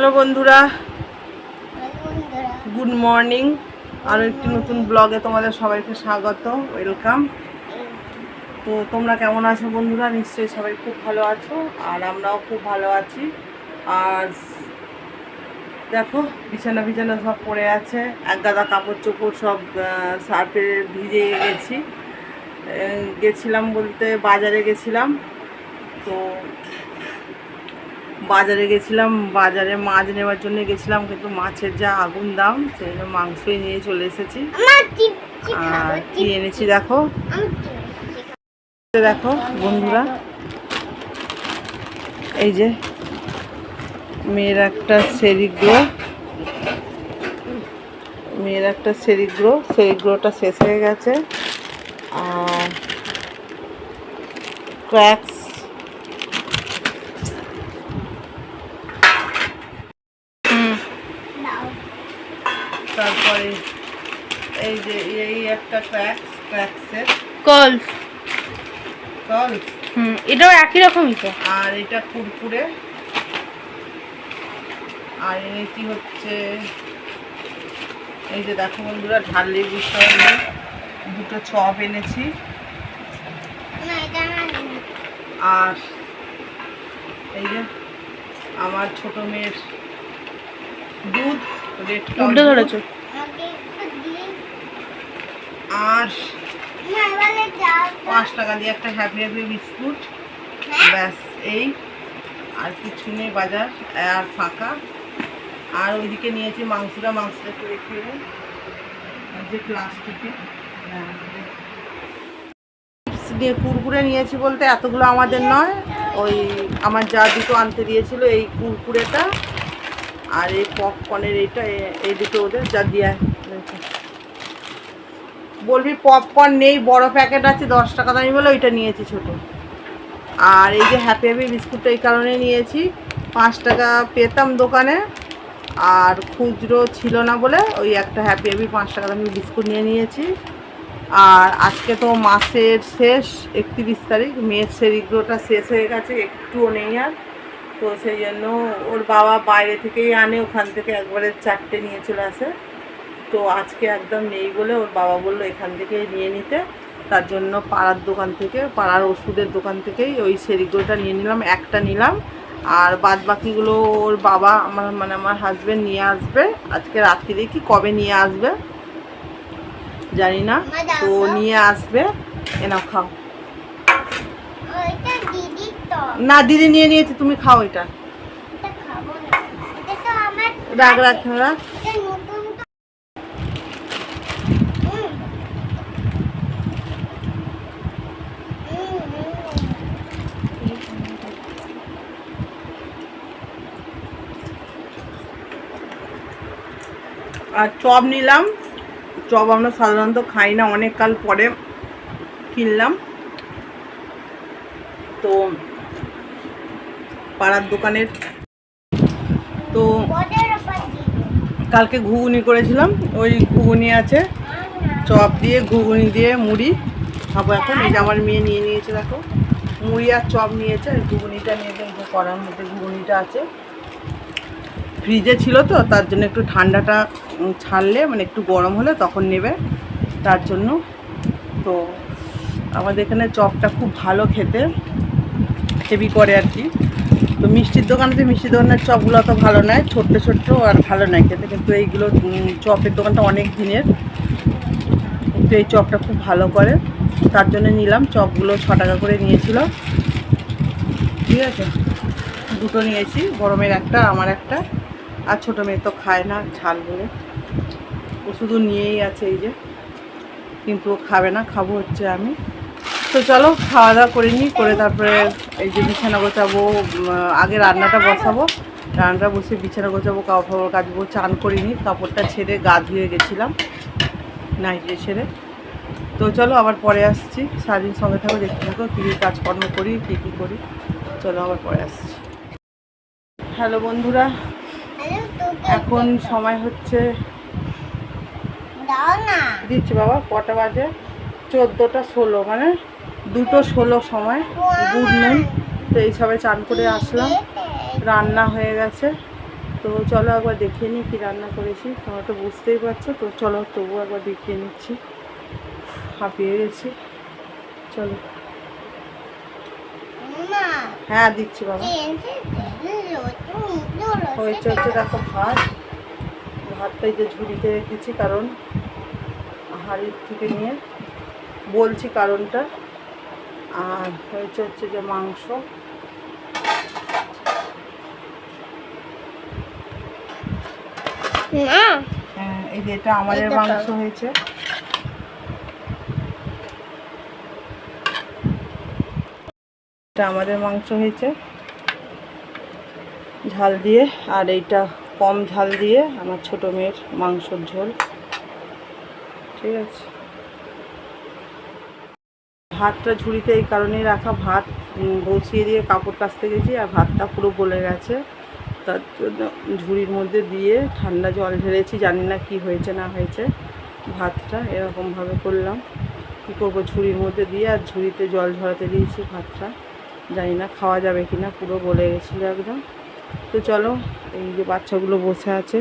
Hello বন্ধুরা। Good morning আরও একটি নতুন ব্লগে তোমাদের সবাইকে স্বাগত। ওয়েলকাম তো তোমরা কেমন আছো বন্ধুরা? নিশ্চয়ই সবাই খুব ভালো আছো, আর আমরাও খুব ভালো আছি। আর দেখো, বিছানা বিছানা সব পড়ে আছে। এক গাদা কাপড় চোপড় সব সার্ফে ভিজে গেছি। গেছিলাম বলতে বাজারে গেছিলাম। তো বাজারে গেছিলাম বাজারে মাছ নেওয়ার জন্য গেছিলাম কিন্তু মাছের যা আগুন দাম সেই জন্য মাংসই নিয়ে চলে এসেছি। আর কি এনেছি দেখো? দেখো বন্ধুরা। এই যে মেয়ের একটা সেরিগ্রো মেয়ের একটা সেরিগ্রো সেরিগ্রোটা শেষ হয়ে গেছে। আর ক্র্যাক্স দাও তারপরে এই যে এই একটা কলস কল হুম এটাও একই রকমই তো। আর এটা কুরকুরে। আর এনেছি হচ্ছে এই যে দেখো বন্ধুরা দুটো চপ এনেছি। আর এই যে আমার ছোট মেয়ের দুধ রেড ধরেছো আর না এবারে যাও। তো। পাঁচ টাকা দিয়ে একটা হ্যাপি হ্যাপি বিস্কুট। হ্যাঁ? ব্যাস এই। আর কিছু নেই বাজার আর ফাঁকা। আর ওইদিকে নিয়েছি মাংসটা মাংসটা একটু রেখে আর যে প্লাস্টিকে। দিয়ে কুরকুরে নিয়েছি বলতে এতগুলো আমাদের নয়। ওই আমার যা দুটো আনতে দিয়েছিল এই কুরকুরেটা। আর এই পপকর্নের এইটা এই দুটো ওদের যা দিয়ে বলবি পপকর্ন নেই, বড় প্যাকেট আছে, দশ টাকা দামি বলে ওইটা নিয়েছি ছোট। আর এই যে হ্যাপি হ্যাপি বিস্কুটটা এই কারণে নিয়েছি, পাঁচ টাকা পেতাম দোকানে, আর খুচরো ছিল না বলে ওই একটা হ্যাপি হ্যাপি পাঁচ টাকা দামি বিস্কুট নিয়ে নিয়েছি। আর আজকে তো মাসের শেষ, একত্রিশ তারিখ, মেয়ের সেরিগ্রোটা শেষ হয়ে গেছে, একটুও নেই আর। তো সেই জন্য ওর বাবা বাইরে থেকেই আনে, ওখান থেকে একবারে চারটে নিয়ে চলে আসে। তো আজকে একদম নেই বলে ওর বাবা বলল এখান থেকে নিয়ে নিতে। তার জন্য পাড়ার দোকান থেকে পাড়ার ওষুধের দোকান থেকেই ওই সেরিগুলোটা নিয়ে নিলাম একটা নিলাম। আর বাদ বাকিগুলো ওর বাবা আমার মানে আমার হাজবেন্ড নিয়ে আসবে। আজকে রাত্রিরে কি কবে নিয়ে আসবে? জানি না। তো নিয়ে আসবে। এনাও খাও। না দিদি নিয়ে নিয়েছে তুমি খাও এটা। রাখ রাখ রাখ এটা নতুন তো হুম। হুম, হুম। আর চপ নিলাম। চপ আমরা সাধারণত খাই না, অনেক কাল পরে কিনলাম। তো পাড়ার দোকানের তো কালকে ঘুগুনি করেছিলাম, ওই ঘুগুনি আছে। চপ দিয়ে, ঘুগুনি দিয়ে, মুড়ি খাব এখন। এই যে আমার মেয়ে নিয়ে নিয়েছে, দেখো। মুড়ি আর চপ নিয়েছে ঘুগনিটা নিয়ে দেখব করার মধ্যে ঘুগুনিটা আছে। ফ্রিজে ছিল তো, তার জন্য একটু ঠান্ডাটা ছাড়লে মানে একটু গরম হলে তখন নেবে। তার জন্য তো আমাদের এখানে চপটা খুব ভালো খেতে, হেভি করে আর কি। তো মিষ্টির দোকানতে মিষ্টির দোকানের চপগুলো তো ভালো নয়, ছোট্ট ছোট্ট আর ভালো নয় খেতে। কিন্তু এইগুলো চপের দোকানটা অনেক দিনের, কিন্তু এই চপটা খুব ভালো করে। তার জন্য নিলাম, চপগুলো ছ টাকা করে নিয়েছিল। ঠিক আছে? দুটো নিয়েছি, গরমের একটা, আমার একটা। আর ছোটো মেয়ে তো খায় না, ঝাল বলে ও শুধু নিয়েই আছে এই যে। কিন্তু ও খাবে না, খাব হচ্ছে আমি। তো চলো খাওয়া দাওয়া করে নিই, করে তারপরে এই যে বিছানা গোছাবো আগে রান্নাটা বসাবো। রান্নাটা বসে বিছানা গোছাবো, কাপড় কাচবো, চান করিনি কাপড়টা ছেড়ে গা ধুয়ে গেছিলাম নাইটে ছেড়ে। তো চলো, আবার পরে আসছি। সারাদিন সঙ্গে থাকো, দেখতে থাকো, কী কী কাজকর্ম করি, কী কী করি। চলো, আবার পরে আসছি। হ্যালো বন্ধুরা এখন সময় হচ্ছে দিচ্ছি বাবা কটা বাজে? চোদ্দোটা ষোলো মানে দুটো ষোলো সময়। গুড নুন তো এই সবাই চান করে আসলাম। রান্না হয়ে গেছে। তো চলো একবার দেখিয়ে নিই কী রান্না করেছি। তোমরা তো বুঝতেই পারছ। তো চলো তবুও একবার দেখিয়ে নিচ্ছি। হাঁপিয়ে গেছি। চলো। হ্যাঁ দিচ্ছি বাবা। হয়েছে হচ্ছে দেখো ভাত। ভাতটাই যে ঝুড়িতে রেখেছি কারণ হাড়ির থেকে নিয়ে বলছি কারণটা। আর হয়েছে হচ্ছে যে মাংস। হ্যাঁ, এই যে এটা আমাদের মাংস হয়েছে। এটা আমাদের মাংস হয়েছে। ঝাল দিয়ে, আর এইটা কম ঝাল দিয়ে আমার ছোট মেয়ের মাংসর ঝোল। ঠিক আছে? ভাতটা ঝুড়িতে এই কারণেই রাখা। ভাত বসিয়ে দিয়ে কাপড় কাচতে গেছি, আর ভাতটা পুরো গলে গেছে। তার জন্য ঝুড়ির মধ্যে দিয়ে ঠান্ডা জল ঢেলেছি, জানি না কি হয়েছে, না হয়েছে। ভাতটা এরকমভাবে করলাম। কী করব ঝুড়ির মধ্যে দিয়ে, আর ঝুড়িতে জল ঝরাতে দিয়েছি ভাতটা। জানি না খাওয়া যাবে কি না পুরো গলে গেছিল একদম। তো চলো, এই যে বাচ্চাগুলো বসে আছে।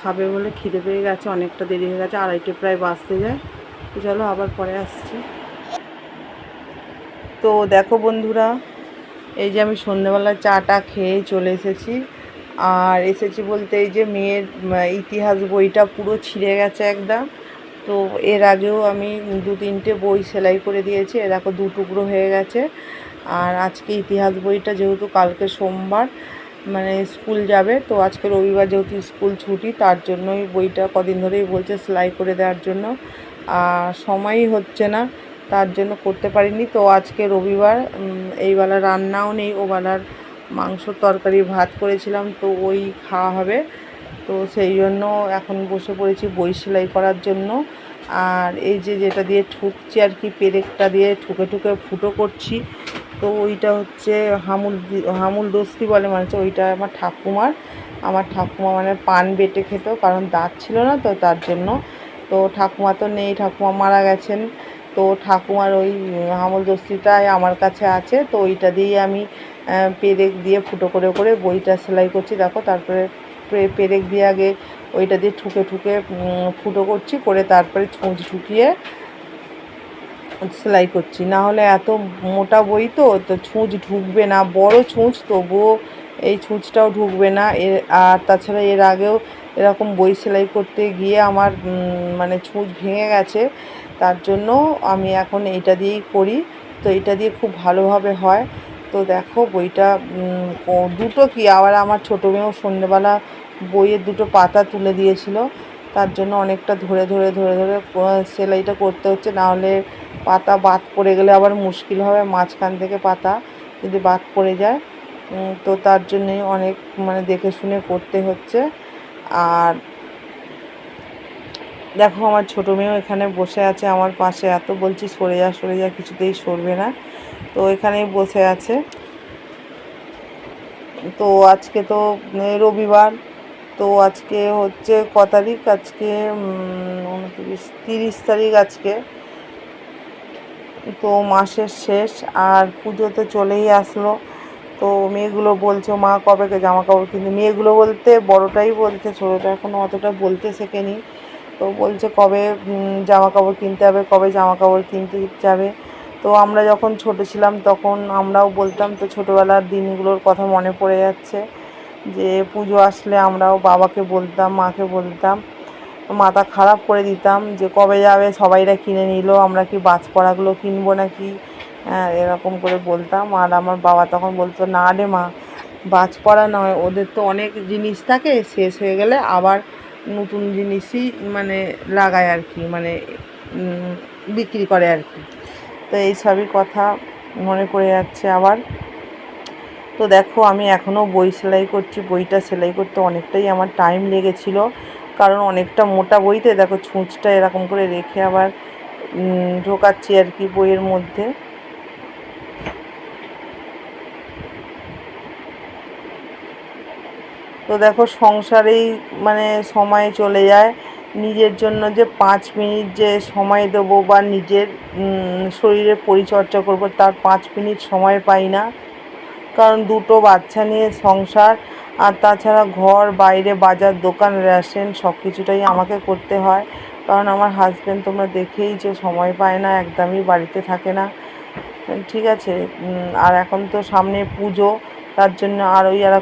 খাবে বলে খিদে পেয়ে গেছে, অনেকটা দেরি হয়ে গেছে, আড়াইটে প্রায় বাঁচতে যায়। তো চলো আবার পরে আসছি। তো দেখো বন্ধুরা, এই যে আমি সন্ধ্যেবেলা চাটা খেয়ে চলে এসেছি। আর এসেছি বলতে এই যে মেয়ের ইতিহাস বইটা পুরো ছিঁড়ে গেছে একদম। তো এর আগেও আমি দু তিনটে বই সেলাই করে দিয়েছি, এ দেখো দু টুকরো হয়ে গেছে। আর আজকে ইতিহাস বইটা যেহেতু কালকে সোমবার মানে স্কুল যাবে তো আজকে রবিবার যেহেতু স্কুল ছুটি তার জন্যই বইটা কদিন ধরেই বলছে সেলাই করে দেওয়ার জন্য। আর সময়ই হচ্ছে না তার জন্য করতে পারিনি। তো আজকে রবিবার উম, এই বেলা রান্নাও নেই ও বেলার মাংস তরকারি ভাত করেছিলাম তো ওই খাওয়া হবে। তো সেই জন্য এখন বসে পড়েছি বই সেলাই করার জন্য। আর এই যে যেটা দিয়ে ঠুকছি আর কি পেরেকটা দিয়ে ঠুকে ঠুকে ফুটো করছি তো ওইটা হচ্ছে হামুল হামুল দস্তি বলে মানে ওইটা আমার ঠাকুমার। আমার ঠাকুমা মানে পান বেটে খেত, কারণ দাঁত ছিল না তো তার জন্য। তো ঠাকুমা তো নেই, ঠাকুমা মারা গেছেন। তো ঠাকুমার ওই হামল দস্তিটাই আমার কাছে আছে। তো ওইটা দিয়েই আমি পেরেক দিয়ে ফুটো করে করে বইটা সেলাই করছি। দেখো, তারপরে পেরেক দিয়ে আগে ওইটা দিয়ে ঠুকে ঠুকে ফুটো করছি, করে তারপরে ছুঁচ ঢুকিয়ে সেলাই করছি। না হলে এত মোটা বই তো তো ছুঁচ ঢুকবে না, বড় ছুঁচ তবুও এই ছুঁচটাও ঢুকবে না। এর আর তাছাড়া এর আগেও এরকম বই সেলাই করতে গিয়ে আমার মানে ছুঁচ ভেঙে গেছে। তার জন্য আমি এখন এইটা দিয়েই করি। তো এটা দিয়ে খুব ভালোভাবে হয়। তো দেখো বইটা দুটো কি? আবার আমার ছোটো মেয়েও সন্ধ্যেবেলা বইয়ের দুটো পাতা তুলে দিয়েছিল। তার জন্য অনেকটা ধরে ধরে ধরে ধরে সেলাইটা করতে হচ্ছে। না হলে পাতা বাদ পড়ে গেলে আবার মুশকিল হবে মাঝখান থেকে পাতা যদি বাদ পড়ে যায়। তো তার জন্যই অনেক মানে দেখে শুনে করতে হচ্ছে। আর দেখো আমার ছোটো মেয়েও এখানে বসে আছে আমার পাশে। এত বলছি সরে যা সরে যা, কিছুতেই সরবে না। তো এখানেই বসে আছে। তো আজকে তো রবিবার। তো আজকে হচ্ছে ক তারিখ? আজকে উনত্রিশ, তিরিশ তারিখ আজকে। তো মাসের শেষ আর পুজো তো চলেই আসলো। তো মেয়েগুলো বলছে, মা কবে জামা কাপড় কিনতে মেয়েগুলো বলতে বড়টাই বলছে, ছোটোটা এখনও অতটা বলতে শেখেনি। তো বলছে কবে জামা কাপড় কিনতে হবে, কবে জামা কাপড় কিনতে যাবে। তো আমরা যখন ছোট ছিলাম তখন আমরাও বলতাম, তো ছোটোবেলার দিনগুলোর কথা মনে পড়ে যাচ্ছে যে পুজো আসলে আমরাও বাবাকে বলতাম, মাকে বলতাম। মাথা খারাপ করে দিতাম যে কবে যাবে, সবাইরা কিনে নিল, আমরা কি বাজ পড়াগুলো কিনবো নাকি? হ্যাঁ এরকম করে বলতাম। আর আমার বাবা তখন বলতো, না রে মা, বাজ পড়া নয়, ওদের তো অনেক জিনিস থাকে, শেষ হয়ে গেলে আবার নতুন জিনিসই মানে লাগায় আর কি মানে বিক্রি করে আর কি। তো এই সবই কথা মনে পড়ে যাচ্ছে আবার। তো দেখো, আমি এখনও বই সেলাই করছি, বইটা সেলাই করতে অনেকটাই আমার টাইম লেগেছিল। কারণ অনেকটা মোটা বইতে, দেখো ছুঁচটা এরকম করে রেখে আবার ঢোকাচ্ছি আর কি বইয়ের মধ্যে। তো দেখো সংসারেই মানে সময় চলে যায়। নিজের জন্য যে পাঁচ মিনিট যে সময় দেবো বা নিজের শরীরের পরিচর্যা করব, তার পাঁচ মিনিট সময় পাই না। কারণ দুটো বাচ্চা নিয়ে সংসার আর তাছাড়া ঘর, বাইরে, বাজার, দোকান, রেশন সব কিছুটাই আমাকে করতে হয়। কারণ আমার হাজব্যান্ড তোমরা দেখেই যে সময় পায় না, একদমই বাড়িতে থাকে না। ঠিক আছে আর এখন তো সামনে পুজো, তার জন্য আরোই আর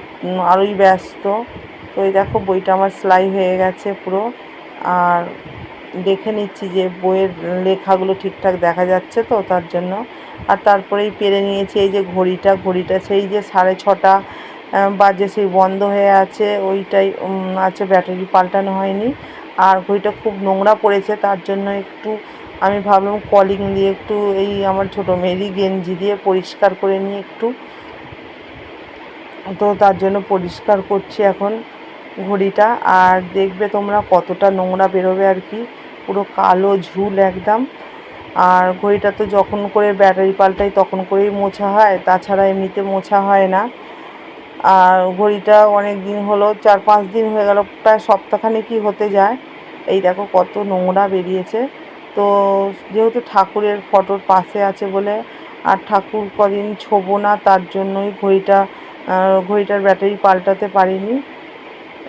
আরোই ব্যস্ত। তো এই দেখো, বইটা আমার সেলাই হয়ে গেছে পুরো। আর দেখে নিচ্ছি যে বইয়ের লেখাগুলো ঠিকঠাক দেখা যাচ্ছে তো তার জন্য। আর তারপরেই পেরে নিয়েছি এই যে ঘড়িটা ঘড়িটা সেই যে সাড়ে ছটা বাজে সেই বন্ধ হয়ে আছে, ওইটাই আছে ব্যাটারি পাল্টানো হয়নি। আর ঘড়িটা খুব নোংরা পড়েছে, তার জন্য একটু আমি ভাবলাম কলিং দিয়ে একটু এই আমার ছোটো মেয়েরই গেঞ্জি দিয়ে পরিষ্কার করে নিয়ে একটু। তো তার জন্য পরিষ্কার করছি এখন ঘড়িটা, আর দেখবে তোমরা কতটা নোংরা বেরোবে আর কি, পুরো কালো ঝুল একদম। আর ঘড়িটা তো যখন করে ব্যাটারি পাল্টাই তখন করেই মোছা হয়, তাছাড়া এমনিতে মোছা হয় না। আর ঘড়িটা অনেক দিন হলো, চার পাঁচ দিন হয়ে গেল, প্রায় সপ্তাহখানে কি হতে যায়। এই দেখো কত নোংরা বেরিয়েছে। তো যেহেতু ঠাকুরের ফটোর পাশে আছে বলে, আর ঠাকুর কদিন ছোবো না, তার জন্যই ঘড়িটা ঘড়িটার ব্যাটারি পাল্টাতে পারিনি।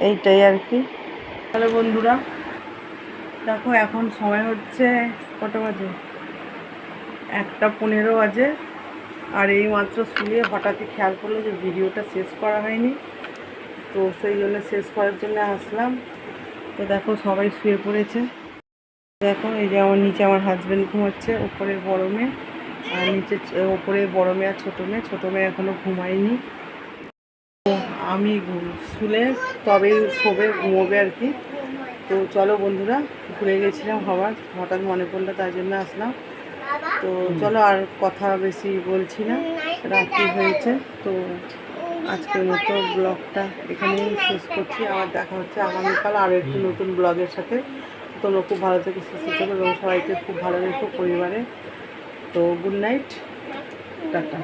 এইটাই আর কি। তাহলে বন্ধুরা, দেখো এখন সময় হচ্ছে কত বাজে? একটা পনেরো বাজে। আর এই মাত্র শুয়ে হঠাৎই খেয়াল করল যে ভিডিওটা শেষ করা হয়নি। তো সেই জন্য শেষ করার জন্য আসলাম। তো দেখো সবাই শুয়ে পড়েছে। দেখো এই যে আমার নিচে আমার হাজব্যান্ড ঘুমাচ্ছে ওপরের বড় মেয়ে। আর নিচে ওপরে বড় মেয়ে আর ছোটো মেয়ে। ছোটো মেয়ে এখনও ঘুমায়নি। তো আমি শুলে তবেই শোবে, ঘুমোবে আর কি। তো চলো বন্ধুরা ঘুরে গেছিলাম হবার। হঠাৎ মনে পড়ল তার জন্য আসলাম। তো চলো আর কথা বেশি বলছি না। রাত্রি হয়েছে তো আজকের মতো ব্লগটা এখানেই শেষ করছি। আবার দেখা হচ্ছে আগামীকাল আরও একটি নতুন ব্লগের সাথে। তোমরা খুব ভালো থেকে সুস্থ থাকো এবং সবাইকে খুব ভালো রেখো পরিবারে। তো গুড নাইট টাটা।